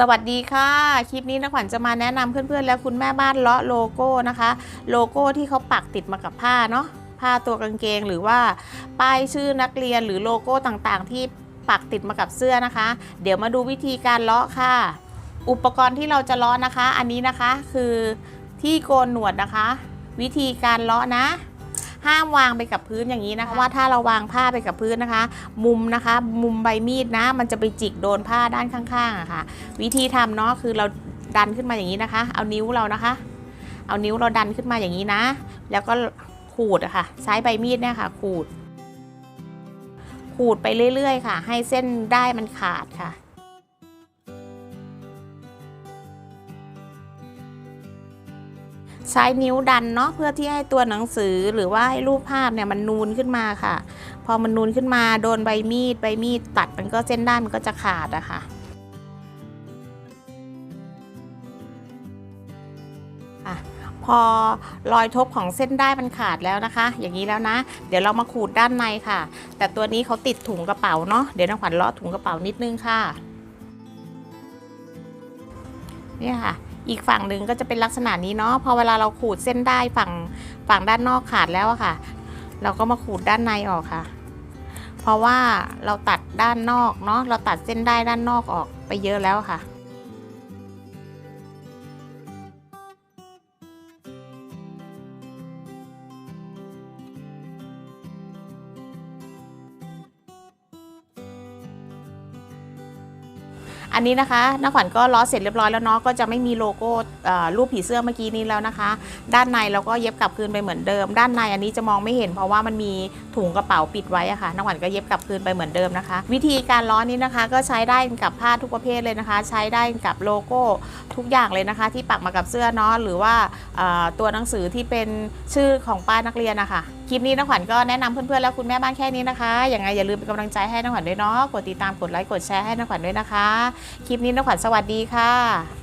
สวัสดีค่ะ คลิปนี้นะขวัญจะมาแนะนำเพื่อนๆ และคุณแม่บ้านเลาะโลโก้นะคะ โลโก้ที่เขาปักติดมากับผ้าเนาะผ้าตัวกางเกงหรือว่าป้ายชื่อนักเรียนหรือโลโก้ต่างๆ ที่ปักติดมากับเสื้อนะคะ เดี๋ยวมาดูวิธีการเลาะค่ะ อุปกรณ์ที่เราจะเลาะนะคะ อันนี้นะคะคือที่โกนหนวดนะคะ วิธีการเลาะนะ ห้ามวางไปกับพื้นอย่างนี้นะคะว่าถ้าเราวางผ้าไปกับพื้นนะคะ มุมนะคะ มุมใบมีดนะ มันจะไปจิกโดนผ้าด้านข้างๆอะค่ะ วิธีทำเนาะคือเราดันขึ้นมาอย่างนี้นะคะ เอานิ้วเรานะคะ เอานิ้วเราดันขึ้นมาอย่างนี้นะ แล้วก็ขูดอะค่ะ ใช้ใบมีดเนี่ยค่ะ ขูด ขูดไปเรื่อยๆ ค่ะ ให้เส้นได้มันขาดค่ะ ใช้นิ้วดันเนาะเพื่อที่ให้ตัวหนังสือหรือว่าให้รูปภาพเนี่ยมันนูนขึ้นมาค่ะ พอมันนูนขึ้นมาโดนใบมีดใบมีดตัดมันก็เส้นด้านมันก็จะขาดอะค่ะพอรอยทบของเส้นได้มันขาดแล้วนะคะ อย่างนี้แล้วนะ เดี๋ยวเรามาขูดด้านในค่ะ แต่ตัวนี้เขาติดถุงกระเป๋าเนาะเดี๋ยวน้องขวัญเลาะถุงกระเป๋านิดนึงค่ะ เนี่ยค่ะ อีกฝั่งหนึ่งก็จะเป็นลักษณะนี้เนาะพอเวลาเราขูดเส้นได้ฝั่งฝั่งด้านนอกขาดแล้วอะค่ะ เราก็มาขูดด้านในออกค่ะ เพราะว่าเราตัดด้านนอกเนาะเราตัดเส้นได้ด้านนอกออกไปเยอะแล้วค่ะ อันนี้นะคะน้าขวัญก็ล้อเสร็จเรียบร้อยแล้วเนาะก็จะไม่มีโลโก้รูปผีเสื้อเมื่อกี้นี้แล้วนะคะ ด้านในเราก็เย็บกลับคืนไปเหมือนเดิม ด้านในอันนี้จะมองไม่เห็นเพราะว่ามันมีถุงกระเป๋าปิดไว้อะค่ะน้าขวัญก็เย็บกลับคืนไปเหมือนเดิมนะคะ วิธีการล้อนี้นะคะ ก็ใช้ได้กับผ้าทุกประเภทเลยนะคะ ใช้ได้กับโลโก้ทุกอย่างเลยนะคะ ที่ปักมากับเสื้อเนาะหรือว่าตัวหนังสือที่เป็นชื่อของป้ายนักเรียนนะคะคลิปนี้น้องขวัญก็แนะนำเพื่อนๆและคุณแม่บ้านแค่นี้นะคะ อย่างไรอย่าลืมเป็นกำลังใจให้น้องขวัญด้วยเนาะ กดติดตาม กดไลค์ กดแชร์ให้น้องขวัญด้วยนะคะ คลิปนี้น้องขวัญสวัสดีค่ะ